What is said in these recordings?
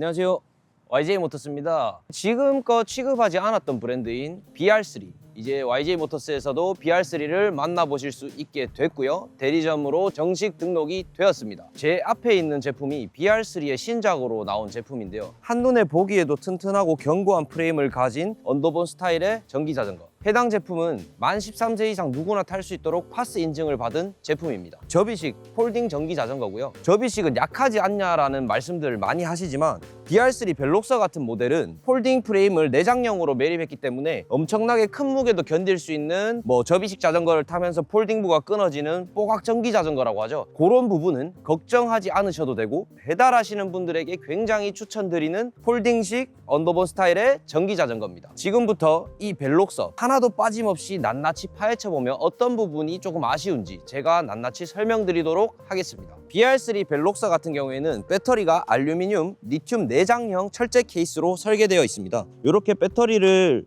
안녕하세요. YJ 모터스입니다. 지금껏 취급하지 않았던 브랜드인 BR3. 이제 YJ 모터스에서도 BR3를 만나보실 수 있게 됐고요. 대리점으로 정식 등록이 되었습니다. 제 앞에 있는 제품이 BR3의 신작으로 나온 제품인데요. 한눈에 보기에도 튼튼하고 견고한 프레임을 가진 언더본 스타일의 전기 자전거. 해당 제품은 만 13세 이상 누구나 탈 수 있도록 파스 인증을 받은 제품입니다. 접이식 폴딩 전기 자전거고요. 접이식은 약하지 않냐라는 말씀들을 많이 하시지만 BR3 벨록서 같은 모델은 폴딩 프레임을 내장형으로 매립했기 때문에 엄청나게 큰 무게도 견딜 수 있는 뭐 접이식 자전거를 타면서 폴딩부가 끊어지는 뽀각 전기 자전거라고 하죠. 그런 부분은 걱정하지 않으셔도 되고 배달하시는 분들에게 굉장히 추천드리는 폴딩식 언더본 스타일의 전기 자전거입니다. 지금부터 이 벨록서 하나도 빠짐없이 낱낱이 파헤쳐 보면 어떤 부분이 조금 아쉬운지 제가 낱낱이 설명드리도록 하겠습니다. BR3 벨록서 같은 경우에는 배터리가 알루미늄, 리튬 내장형 철제 케이스로 설계되어 있습니다. 이렇게 배터리를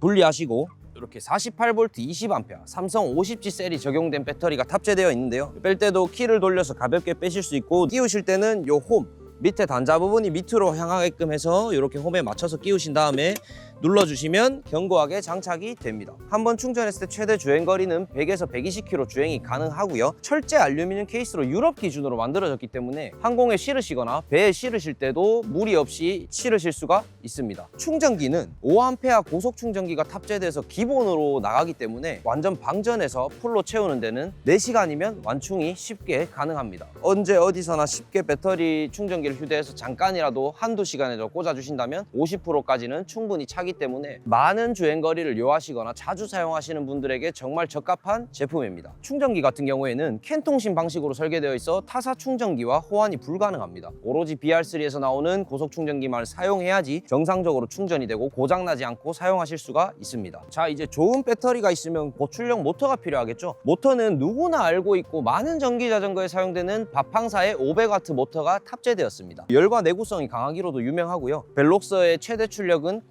분리하시고 이렇게 48V 20A 삼성 50G 셀이 적용된 배터리가 탑재되어 있는데요. 뺄 때도 키를 돌려서 가볍게 빼실 수 있고 끼우실 때는 요 홈 밑에 단자 부분이 밑으로 향하게끔 해서 이렇게 홈에 맞춰서 끼우신 다음에 눌러주시면 견고하게 장착이 됩니다. 한번 충전했을 때 최대 주행 거리는 100에서 120km 주행이 가능하고요. 철제 알루미늄 케이스로 유럽 기준으로 만들어졌기 때문에 항공에 실으시거나 배에 실으실 때도 무리 없이 실으실 수가 있습니다. 충전기는 5A 고속 충전기가 탑재돼서 기본으로 나가기 때문에 완전 방전해서 풀로 채우는 데는 4시간이면 완충이 쉽게 가능합니다. 언제 어디서나 쉽게 배터리 충전기를 휴대해서 잠깐이라도 한두 시간에도 꽂아주신다면 50%까지는 충분히 차기 때문에 많은 주행 거리를 요하시거나 자주 사용하시는 분들에게 정말 적합한 제품입니다. 충전기 같은 경우에는 캔 통신 방식으로 설계되어 있어 타사 충전기와 호환이 불가능합니다. 오로지 BR3에서 나오는 고속 충전기만 사용해야지 정상적으로 충전이 되고 고장나지 않고 사용하실 수가 있습니다. 자 이제 좋은 배터리가 있으면 고출력 모터가 필요하겠죠. 모터는 누구나 알고 있고 많은 전기 자전거에 사용되는 바팡사의 500W 모터가 탑재되었습니다. 열과 내구성이 강하기로도 유명하고요. 벨록서의 최대 출력은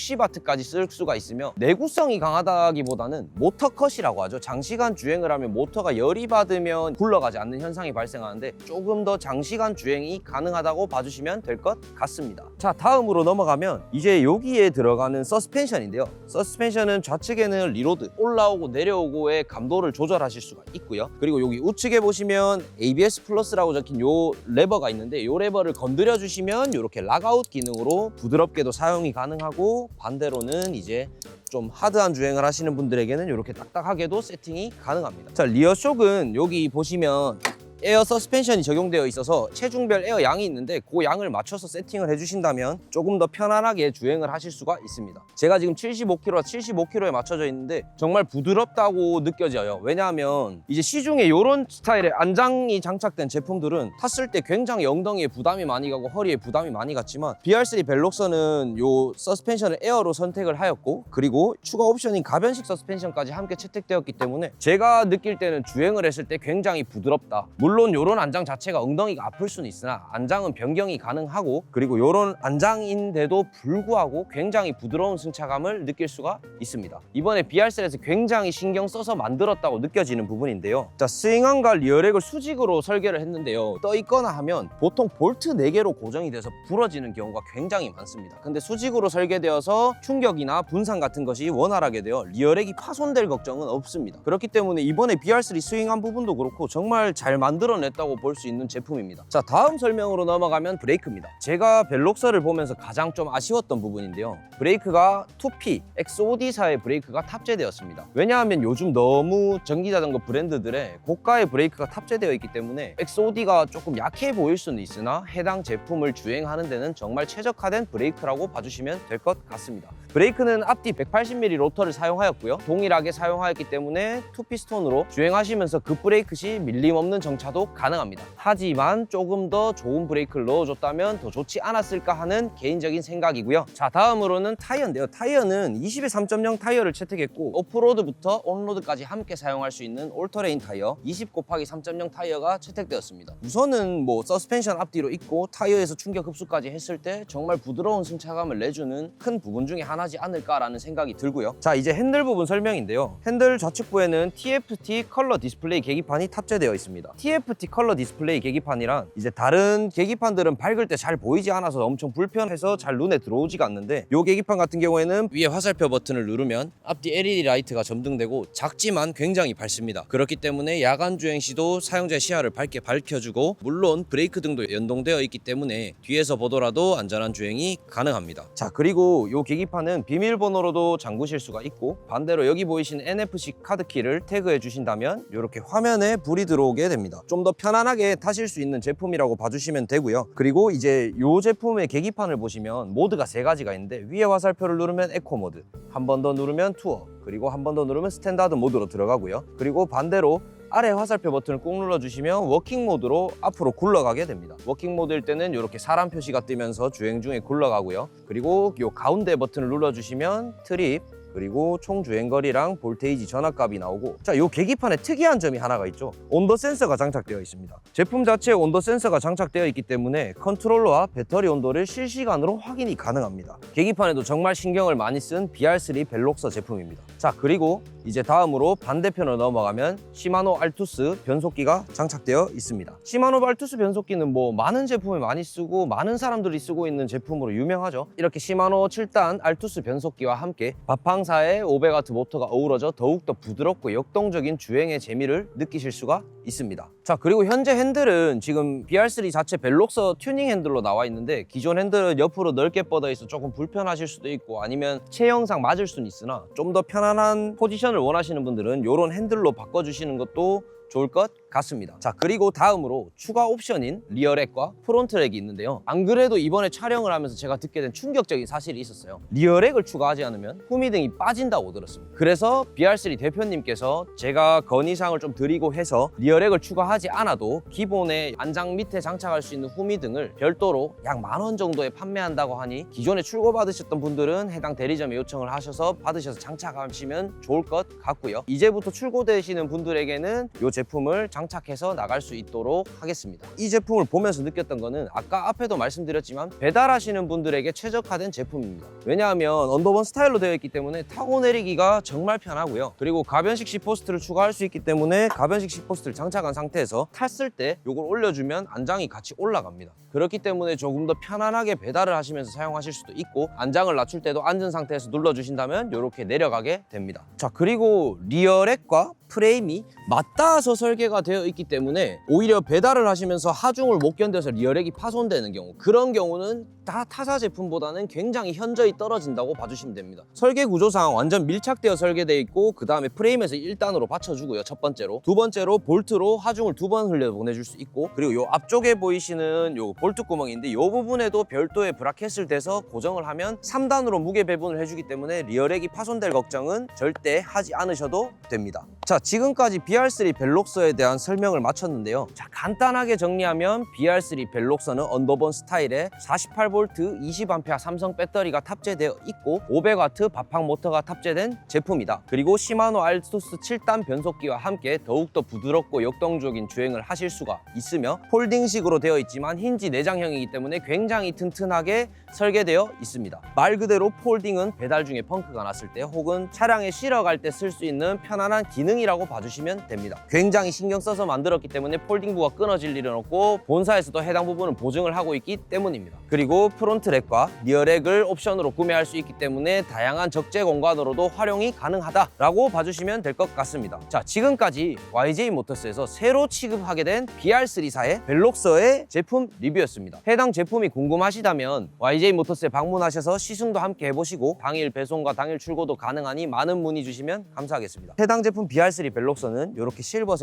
960W까지 쓸 수가 있으며 내구성이 강하다기보다는 모터 컷이라고 하죠. 장시간 주행을 하면 모터가 열이 받으면 굴러가지 않는 현상이 발생하는데 조금 더 장시간 주행이 가능하다고 봐주시면 될 것 같습니다. 자 다음으로 넘어가면 이제 여기에 들어가는 서스펜션인데요. 서스펜션은 좌측에는 리로드 올라오고 내려오고의 감도를 조절하실 수가 있고요. 그리고 여기 우측에 보시면 ABS 플러스라고 적힌 요 레버가 있는데 요 레버를 건드려 주시면 이렇게 락아웃 기능으로 부드럽게도 사용이 가능하고 반대로는 이제 좀 하드한 주행을 하시는 분들에게는 이렇게 딱딱하게도 세팅이 가능합니다. 자, 리어 쇼크는 여기 보시면 에어 서스펜션이 적용되어 있어서 체중별 에어 양이 있는데 그 양을 맞춰서 세팅을 해주신다면 조금 더 편안하게 주행을 하실 수가 있습니다. 제가 지금 75kg와 75kg에 맞춰져 있는데 정말 부드럽다고 느껴져요. 왜냐하면 이제 시중에 이런 스타일의 안장이 장착된 제품들은 탔을 때 굉장히 엉덩이에 부담이 많이 가고 허리에 부담이 많이 갔지만 BR3 벨록서는 요 서스펜션을 에어로 선택을 하였고 그리고 추가 옵션인 가변식 서스펜션까지 함께 채택되었기 때문에 제가 느낄 때는 주행을 했을 때 굉장히 부드럽다. 요런 안장 자체가 엉덩이가 아플 수는 있으나 안장은 변경이 가능하고 그리고 요런 안장인데도 불구하고 굉장히 부드러운 승차감을 느낄 수가 있습니다. 이번에 BR3에서 굉장히 신경 써서 만들었다고 느껴지는 부분인데요. 자, 스윙함과 리어렉을 수직으로 설계를 했는데요. 떠 있거나 하면 보통 볼트 4개로 고정이 돼서 부러지는 경우가 굉장히 많습니다. 근데 수직으로 설계되어서 충격이나 분산 같은 것이 원활하게 되어 리어렉이 파손될 걱정은 없습니다. 그렇기 때문에 이번에 BR3 스윙함 부분도 그렇고 정말 잘 만 들어냈다고 볼 수 있는 제품입니다. 자, 다음 설명으로 넘어가면 브레이크입니다. 제가 벨록서를 보면서 가장 좀 아쉬웠던 부분인데요. 브레이크가 2P XOD사의 브레이크가 탑재되었습니다. 왜냐하면 요즘 너무 전기자전거 브랜드들의 고가의 브레이크가 탑재되어 있기 때문에 XOD가 조금 약해 보일 수는 있으나 해당 제품을 주행하는 데는 정말 최적화된 브레이크라고 봐주시면 될 것 같습니다. 브레이크는 앞뒤 180mm 로터를 사용하였고요. 동일하게 사용하였기 때문에 투피스톤으로 주행하시면서 급브레이크 시 밀림 없는 정차도 가능합니다. 하지만 조금 더 좋은 브레이크를 넣어줬다면 더 좋지 않았을까 하는 개인적인 생각이고요. 자 다음으로는 타이어인데요. 타이어는 20의 3.0 타이어를 채택했고 오프로드부터 온로드까지 함께 사용할 수 있는 올터레인 타이어 20 곱하기 3.0 타이어가 채택되었습니다. 우선은 뭐 서스펜션 앞뒤로 있고 타이어에서 충격 흡수까지 했을 때 정말 부드러운 승차감을 내주는 큰 부분 중에 하나 하지 않을까라는 생각이 들고요. 자 이제 핸들 부분 설명인데요. 핸들 좌측부에는 TFT 컬러 디스플레이 계기판이 탑재되어 있습니다. TFT 컬러 디스플레이 계기판이란 이제 다른 계기판들은 밝을 때 잘 보이지 않아서 엄청 불편해서 잘 눈에 들어오지가 않는데 이 계기판 같은 경우에는 위에 화살표 버튼을 누르면 앞뒤 LED 라이트가 점등되고 작지만 굉장히 밝습니다. 그렇기 때문에 야간 주행 시도 사용자의 시야를 밝게 밝혀주고 물론 브레이크 등도 연동되어 있기 때문에 뒤에서 보더라도 안전한 주행이 가능합니다. 자 그리고 이 계기판은 비밀번호로도 잠그실 수가 있고 반대로 여기 보이시는 NFC 카드키를 태그해 주신다면 이렇게 화면에 불이 들어오게 됩니다. 좀 더 편안하게 타실 수 있는 제품이라고 봐주시면 되고요. 그리고 이제 이 제품의 계기판을 보시면 모드가 세 가지가 있는데 위에 화살표를 누르면 에코 모드, 한 번 더 누르면 투어, 그리고 한 번 더 누르면 스탠다드 모드로 들어가고요. 그리고 반대로 아래 화살표 버튼을 꾹 눌러주시면 워킹 모드로 앞으로 굴러가게 됩니다. 워킹 모드일 때는 이렇게 사람 표시가 뜨면서 주행 중에 굴러가고요. 그리고 이 가운데 버튼을 눌러주시면 트립, 그리고 총 주행거리랑 볼테이지 전압값이 나오고 자, 이 계기판에 특이한 점이 하나가 있죠. 온도 센서가 장착되어 있습니다. 제품 자체에 온도 센서가 장착되어 있기 때문에 컨트롤러와 배터리 온도를 실시간으로 확인이 가능합니다. 계기판에도 정말 신경을 많이 쓴 BR3 벨록서 제품입니다. 자, 그리고 이제 다음으로 반대편으로 넘어가면 시마노 알투스 변속기가 장착되어 있습니다. 시마노 알투스 변속기는 뭐 많은 제품에 많이 쓰고 많은 사람들이 쓰고 있는 제품으로 유명하죠. 이렇게 시마노 7단 알투스 변속기와 함께 바팡 사의 500W 모터가 어우러져 더욱더 부드럽고 역동적인 주행의 재미를 느끼실 수가 있습니다. 자 그리고 현재 핸들은 지금 BR3 자체 벨록서 튜닝 핸들로 나와 있는데 기존 핸들은 옆으로 넓게 뻗어 있어 조금 불편하실 수도 있고 아니면 체형상 맞을 수는 있으나 좀 더 편안한 포지션을 원하시는 분들은 이런 핸들로 바꿔주시는 것도 좋을 것 같습니다. 자 그리고 다음으로 추가 옵션인 리어렉과 프론트렉이 있는데요. 안 그래도 이번에 촬영을 하면서 제가 듣게 된 충격적인 사실이 있었어요. 리어렉을 추가하지 않으면 후미등이 빠진다고 들었습니다. 그래서 BR3 대표님께서 제가 건의사항을 좀 드리고 해서 리어렉을 추가하지 않아도 기본에 안장 밑에 장착할 수 있는 후미등을 별도로 약 만 원 정도에 판매한다고 하니 기존에 출고 받으셨던 분들은 해당 대리점에 요청을 하셔서 받으셔서 장착하시면 좋을 것 같고요. 이제부터 출고되시는 분들에게는 이 제품을 장 착해서 나갈 수 있도록 하겠습니다. 이 제품을 보면서 느꼈던 거는 아까 앞에도 말씀드렸지만 배달하시는 분들에게 최적화된 제품입니다. 왜냐하면 언더번 스타일로 되어 있기 때문에 타고 내리기가 정말 편하고요. 그리고 가변식 시포스트를 추가할 수 있기 때문에 가변식 시포스트를 장착한 상태에서 탔을 때 이걸 올려주면 안장이 같이 올라갑니다. 그렇기 때문에 조금 더 편안하게 배달을 하시면서 사용하실 수도 있고 안장을 낮출 때도 앉은 상태에서 눌러주신다면 이렇게 내려가게 됩니다. 자 그리고 리어렉과 프레임이 맞닿아서 설계가 되어 있기 때문에 오히려 배달을 하시면서 하중을 못 견뎌서 리어렉이 파손되는 경우 그런 경우는 다 타사 제품보다는 굉장히 현저히 떨어진다고 봐주시면 됩니다. 설계 구조상 완전 밀착되어 설계되어 있고 그 다음에 프레임에서 1단으로 받쳐주고요. 첫 번째로 두 번째로 볼트로 하중을 두 번 흘려 보내줄 수 있고 그리고 요 앞쪽에 보이시는 요 볼트 구멍인데 요 부분에도 별도의 브라켓을 대서 고정을 하면 3단으로 무게 배분을 해주기 때문에 리어렉이 파손될 걱정은 절대 하지 않으셔도 됩니다. 자 지금까지 BR3 벨록서에 대한 설명을 마쳤는데요. 자 간단하게 정리하면 BR3 벨록서는 언더본 스타일의 48V 20A 삼성 배터리가 탑재되어 있고 500W 바팡 모터가 탑재된 제품이다. 그리고 시마노 알투스 7단 변속기와 함께 더욱더 부드럽고 역동적인 주행을 하실 수가 있으며 폴딩식으로 되어 있지만 힌지 내장형이기 때문에 굉장히 튼튼하게 설계되어 있습니다. 말 그대로 폴딩은 배달 중에 펑크가 났을 때 혹은 차량에 실어 갈 때 쓸 수 있는 편안한 기능이라고 봐주시면 됩니다. 굉장히 신경 써서 만들었기 때문에 폴딩부가 끊어질 일은 없고 본사에서도 해당 부분은 보증을 하고 있기 때문입니다. 그리고 프론트렉과 리어렉을 옵션으로 구매할 수 있기 때문에 다양한 적재 공간으로도 활용이 가능하다라고 봐주시면 될 것 같습니다. 자, 지금까지 YJ 모터스에서 새로 취급하게 된 BR3사의 벨록서의 제품 리뷰였습니다. 해당 제품이 궁금하시다면 YJ 모터스에 방문하셔서 시승도 함께 해보시고 당일 배송과 당일 출고도 가능하니 많은 문의 주시면 감사하겠습니다. 해당 제품 BR3 벨록서는 이렇게 실버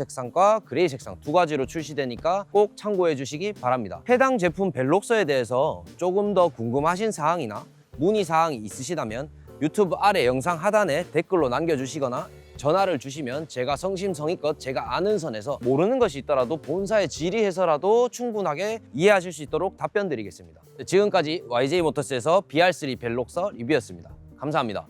그레이 색상 두 가지로 출시되니까 꼭 참고해 주시기 바랍니다. 해당 제품 벨록서에 대해서 조금 더 궁금하신 사항이나 문의 사항이 있으시다면 유튜브 아래 영상 하단에 댓글로 남겨주시거나 전화를 주시면 제가 성심성의껏 제가 아는 선에서 모르는 것이 있더라도 본사에 질의해서라도 충분하게 이해하실 수 있도록 답변 드리겠습니다. 지금까지 YJ 모터스에서 BR3 벨록서 리뷰였습니다. 감사합니다.